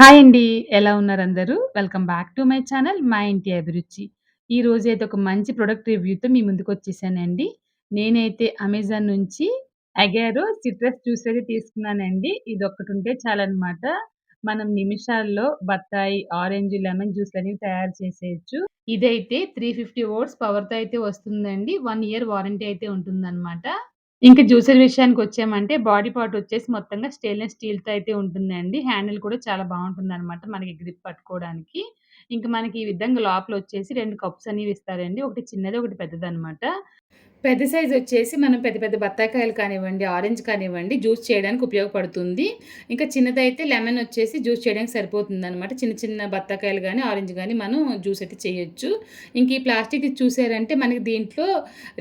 Hi అండి. ఎలా ఉన్నారు అందరూ? Welcome back to my channel మా ఇంటి అభిరుచి. ఈ అయితే ఒక మంచి ప్రొడక్ట్ రివ్యూతో మీ ముందుకు వచ్చేసానండి నేనైతే అమెజాన్ నుంచి అగారో సిట్రస్ జ్యూస్ అయితే తీసుకున్నానండి. ఇది ఒక్కటి ఉంటే చాలన్నమాట మనం నిమిషాల్లో బత్తాయి, ఆరెంజ్, లెమన్ జ్యూస్ అనేవి తయారు చేసేయొచ్చు. ఇదైతే త్రీ ఫిఫ్టీ ఓట్స్ పవర్‌తో అయితే వస్తుందండి. వన్ ఇయర్ వారంటీ అయితే ఉంటుందన్నమాట ఇంకా జ్యూసర్ విషయానికొచ్చామంటే బాడీ పార్ట్ వచ్చేసి మొత్తంగా స్టెయిన్‌లెస్ స్టీల్‌తో అయితే ఉంటుందండి. హ్యాండిల్ కూడా చాలా బావుంటుందనమాట. మనకి గ్రిప్ పట్టుకోవడానికి. ఇంక మనకి ఈ విధంగా లోపలొచ్చేసి 2 కప్స్ అనేవి ఇస్తారండి. ఒకటి చిన్నది, ఒకటి పెద్దదనమాట. పెద్ద సైజ్ వచ్చేసి మనం పెద్ద పెద్ద బత్తాయికాయలు కానివ్వండి, ఆరెంజ్ కానివ్వండి జ్యూస్ చేయడానికి ఉపయోగపడుతుంది. ఇంకా చిన్నదైతే లెమన్ వచ్చేసి జ్యూస్ చేయడానికి సరిపోతుంది అనమాట చిన్న చిన్న బత్తాకాయలు కానీ ఆరెంజ్ కానీ మనం జ్యూస్ అయితే చేయొచ్చు. ఇంక ఈ ప్లాస్టిక్ చూసారంటే మనకి దీంట్లో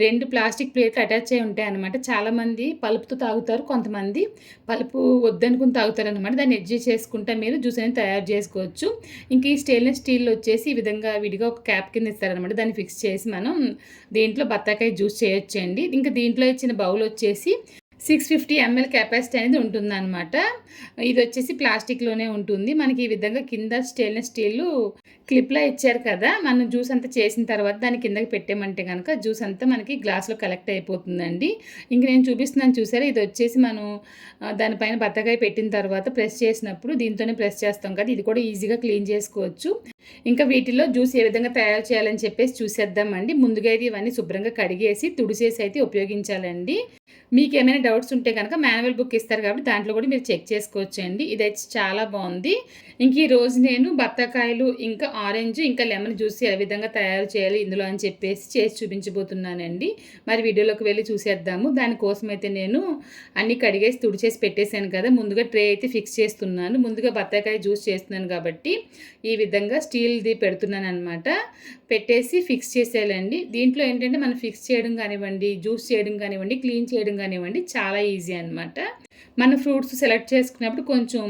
రెండు ప్లాస్టిక్ ప్లేట్లు అటాచ్ అయి ఉంటాయి అనమాట చాలామంది పలుపుతో తాగుతారు. కొంతమంది పలుపు వద్దనుకుని తాగుతారనమాట. దాన్ని అడ్జస్ట్ చేసుకుంటా మీరు జ్యూస్ అనేది తయారు చేసుకోవచ్చు. ఇంక ఈ స్టెయిన్‌లెస్ స్టీల్ వచ్చేసి ఈ విధంగా విడిగా ఒక క్యాప్ కింద ఇస్తారనమాట. దాన్ని ఫిక్స్ చేసి మనం దీంట్లో బత్తాకాయ జ్యూస్ చేయొచ్చండి. ఇంకా దీంట్లో ఇచ్చిన బౌల్ వచ్చేసి 650 ఎంఎల్ కెపాసిటీ అనేది ఉంటుందన్నమాట ఇది వచ్చేసి ప్లాస్టిక్‌లోనే ఉంటుంది. మనకి ఈ విధంగా కింద స్టెయిన్‌లెస్ స్టీల్ క్లిప్‌లా ఇచ్చారు కదా! మనం జ్యూస్ అంతా చేసిన తర్వాత దాన్ని కిందకి పెట్టేమంటే కనుక జ్యూస్ అంతా మనకి గ్లాస్‌లో కలెక్ట్ అయిపోతుందండి. ఇంక నేను చూపిస్తున్నాను చూసారా? ఇది వచ్చేసి మనం దానిపైన బత్తకాయ పెట్టిన తర్వాత ప్రెస్ చేసినప్పుడు దీంతోనే ప్రెస్ చేస్తాం కదా! ఇది కూడా ఈజీగా క్లీన్ చేసుకోవచ్చు. ఇంకా వీటిలో జ్యూస్ ఏ విధంగా తయారు చేయాలని చెప్పేసి చూసేద్దామండి. ముందుగా అయితే ఇవన్నీ శుభ్రంగా కడిగేసి, తుడిచేసి అయితే ఉపయోగించాలండి. మీకు ఏమైనా డౌట్స్ ఉంటే కనుక మాన్యువల్ బుక్ ఇస్తారు కాబట్టి దాంట్లో కూడా మీరు చెక్ చేసుకోవచ్చండి. ఇదైతే చాలా బాగుంది ఇంక ఈరోజు నేను బత్తాకాయలు, ఇంకా ఆరెంజ్, ఇంకా లెమన్ జ్యూస్ ఏ విధంగా తయారు చేయాలి ఇందులో అని చెప్పేసి చేసి చూపించబోతున్నానండి. మరి వీడియోలోకి వెళ్ళి చూసేద్దాము. దానికోసం అయితే నేను అన్నీ కడిగేసి, తుడిచేసి పెట్టేశాను కదా! ముందుగా ట్రే అయితే ఫిక్స్ చేస్తున్నాను. ముందుగా బత్తాకాయ జ్యూస్ చేస్తున్నాను కాబట్టి ఈ విధంగా స్టీల్‌ది పెడుతున్నాననమాట. పెట్టేసి ఫిక్స్ చేసేయాలండి. దీంట్లో ఏంటంటే మనం ఫిక్స్ చేయడం కానివ్వండి, జ్యూస్ చేయడం కానివ్వండి, క్లీన్ చేయడం కానివ్వండి చాలా ఈజీ అనమాట. మన ఫ్రూట్స్ సెలెక్ట్ చేసుకున్నప్పుడు కొంచెం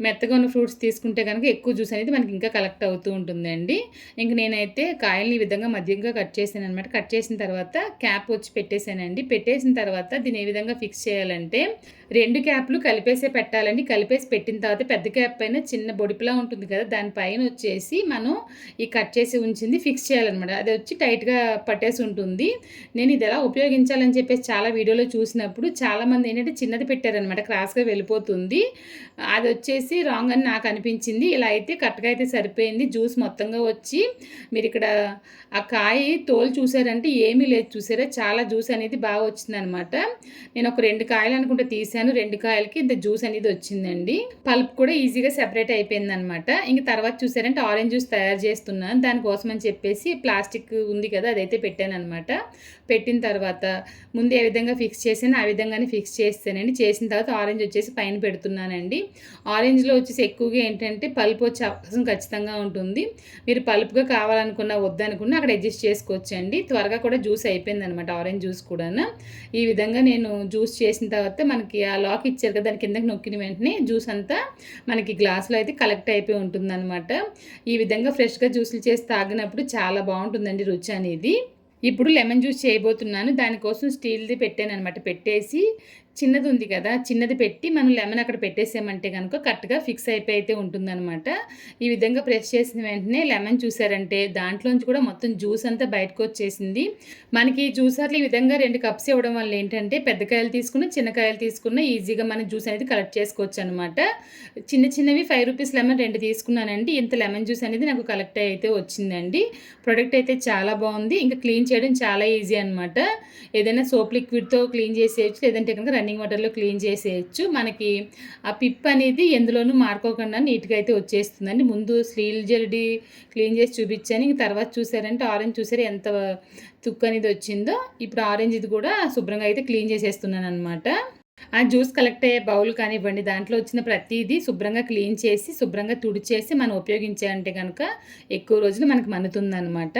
మెత్తగా ఉన్న ఫ్రూట్స్ తీసుకుంటే కనుక ఎక్కువ జ్యూస్ అనేది మనకి ఇంకా కలెక్ట్ అవుతూ ఉంటుందండి. ఇంక నేనైతే కాయల్ని ఈ విధంగా మధ్యంగా కట్ చేశాననమాట. కట్ చేసిన తర్వాత క్యాప్ వచ్చి పెట్టేశానండి పెట్టేసిన తర్వాత దీన్ని ఏ విధంగా ఫిక్స్ చేయాలంటే రెండు క్యాప్‌లు కలిపేసే పెట్టాలండి. కలిపేసి పెట్టిన తర్వాత పెద్ద క్యాప్ పైన చిన్న బొడిపిలా ఉంటుంది కదా! దానిపైన వచ్చేసి మనం ఈ కట్ చేసి ఉంచింది ఫిక్స్ చేయాలన్నమాట అది వచ్చి టైట్‌గా పట్టేసి ఉంటుంది. నేను ఇది ఎలా ఉపయోగించాలని చెప్పేసి చాలా వీడియోలో చూసినప్పుడు చాలామంది ఏంటంటే చిన్నది పెట్టారనమాట. క్రాస్‌గా వెళ్ళిపోతుంది. అది వచ్చేసి రాంగ్ అని నాకు అనిపించింది. ఇలా అయితే కరెక్ట్‌గా అయితే సరిపోయింది. జ్యూస్ మొత్తంగా వచ్చి మీరిక్కడ ఆ కాయ తోలు చూసారంటే ఏమీ లేదు చూసారా? చాలా జ్యూస్ అనేది బాగా వచ్చిందనమాట. నేను ఒక రెండు కాయలు అనుకుంటే తీసాను. రెండు కాయలకి ఇంత జ్యూస్ అనేది వచ్చిందండి. పల్ప్ కూడా ఈజీగా సెపరేట్ అయిపోయింది అనమాట ఇంక తర్వాత చూసారంటే ఆరెంజ్ జ్యూస్ తయారు చేస్తున్నాను. దానికోసం అని చెప్పేసి ప్లాస్టిక్ ఉంది కదా! అదైతే పెట్టాననమాట. పెట్టిన తర్వాత ముందు ఏ విధంగా ఫిక్స్ చేశానో ఆ విధంగానే ఫిక్స్ చేస్తానండి చేసిన తర్వాత ఆరెంజ్ వచ్చేసి పైన పెడుతున్నానండి. ఆరెంజ్‌లో వచ్చేసి ఎక్కువగా ఏంటంటే పల్పు వచ్చే అవకాశం ఖచ్చితంగా ఉంటుంది. మీరు పల్పుగా కావాలనుకున్నా, వద్దనుకున్నా అక్కడ అడ్జస్ట్ చేసుకోవచ్చండి. త్వరగా కూడా జ్యూస్ అయిపోయిందనమాట ఆరెంజ్ జ్యూస్ కూడా ఈ విధంగా నేను జ్యూస్ చేసిన తర్వాత మనకి ఆ లాక్ ఇచ్చారు కదా! దాని కిందకి నొక్కిన వెంటనే జ్యూస్ అంతా మనకి గ్లాస్‌లో అయితే కలెక్ట్ అయిపోయి ఉంటుందనమాట. ఈ విధంగా ఫ్రెష్‌గా జ్యూసులు చేసి తాగినప్పుడు చాలా బాగుంటుందండి రుచి అనేది. ఇప్పుడు లెమన్ జ్యూస్ చేయబోతున్నాను. దానికోసం స్టీల్‌ది పెట్టాను అనమాట పెట్టేసి చిన్నది ఉంది కదా! చిన్నది పెట్టి మనం లెమన్ అక్కడ పెట్టేసామంటే కనుక కరెక్ట్‌గా ఫిక్స్ అయిపోయి అయితే ఉంటుందన్నమాట ఈ విధంగా ప్రెస్ చేసిన వెంటనే లెమన్ చూసారంటే దాంట్లోంచి కూడా మొత్తం జ్యూస్ అంతా బయటకు వచ్చేసింది మనకి జ్యూసర్‌లు ఈ విధంగా రెండు కప్స్ ఇవ్వడం వల్ల ఏంటంటే పెద్ద కాయలు తీసుకున్న, చిన్న కాయలు తీసుకున్న ఈజీగా మనం జ్యూస్ అనేది కలెక్ట్ చేసుకోవచ్చు అనమాట చిన్న చిన్నవి ఫైవ్ రూపీస్ లెమన్ రెండు తీసుకున్నానండి. ఇంత లెమన్ జ్యూస్ అనేది నాకు కలెక్ట్ అయితే వచ్చిందండి. ప్రొడక్ట్ అయితే చాలా బాగుంది ఇంకా క్లీన్ చేయడం చాలా ఈజీ అనమాట. ఏదైనా సోప్ లిక్విడ్‌తో క్లీన్ చేసేయొచ్చు. లేదంటే కనుక రన్నింగ్ వాటర్‌లో క్లీన్ చేసేయొచ్చు. మనకి ఆ పిప్ అనేది ఎందులోనూ మారుకోకుండా నీట్‌గా అయితే వచ్చేస్తుందండి. ముందు స్లీల్ జల్డి క్లీన్ చేసి చూపించాను. ఇంక తర్వాత చూసారంటే ఆరెంజ్ చూసారు ఎంత తుక్కు అనేది వచ్చిందో. ఇప్పుడు ఆరెంజ్ ఇది కూడా శుభ్రంగా అయితే క్లీన్ చేసేస్తున్నాను అనమాట ఆ జ్యూస్ కలెక్ట్ అయ్యే బౌల్ కానివ్వండి, దాంట్లో వచ్చిన ప్రతిదీ శుభ్రంగా క్లీన్ చేసి, శుభ్రంగా తుడిచేసి మనం ఉపయోగించాలంటే కనుక ఎక్కువ రోజులు మనకు మన్నుతుందనమాట.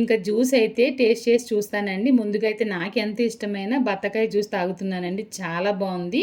ఇంకా జ్యూస్ అయితే టేస్ట్ చేసి చూస్తానండి. ముందుగా అయితే నాకు ఎంత ఇష్టమైన బత్తకాయ జ్యూస్ తాగుతున్నానండి. చాలా బాగుంది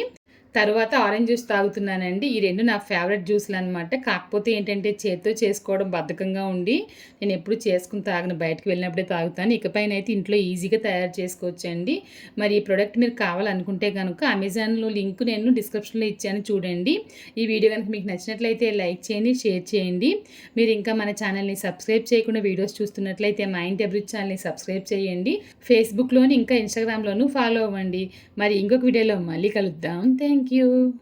తర్వాత ఆరెంజ్ జ్యూస్ తాగుతున్నానండి. ఈ రెండు నా ఫేవరెట్ జ్యూస్లు అనమాట కాకపోతే ఏంటంటే చేత్తో చేసుకోవడం బద్ధకంగా ఉండి నేను ఎప్పుడు చేసుకుని తాగను. బయటకి వెళ్ళినప్పుడే తాగుతాను. ఇకపైన అయితే ఇంట్లో ఈజీగా తయారు చేసుకోవచ్చండి. మరి ఈ ప్రోడక్ట్ మీరు కావాలనుకుంటే కనుక అమెజాన్‌లో లింక్ నేను డిస్క్రిప్షన్‌లో ఇచ్చాను చూడండి. ఈ వీడియో కనుక మీకు నచ్చినట్లయితే లైక్ చేయండి, షేర్ చేయండి. మీరు ఇంకా మన ఛానల్‌ని సబ్స్క్రైబ్ చేయకుండా వీడియోస్ చూస్తున్నట్లయితే మైండ్ ఇంటి అభిరుచి ఛానల్‌ని సబ్స్క్రైబ్ చేయండి. ఫేస్‌బుక్‌లోని ఇంకా ఇన్స్టాగ్రామ్లోనూ ఫాలో అవ్వండి. మరి ఇంకొక వీడియోలో మళ్ళీ కలుద్దాం. Thank thank you.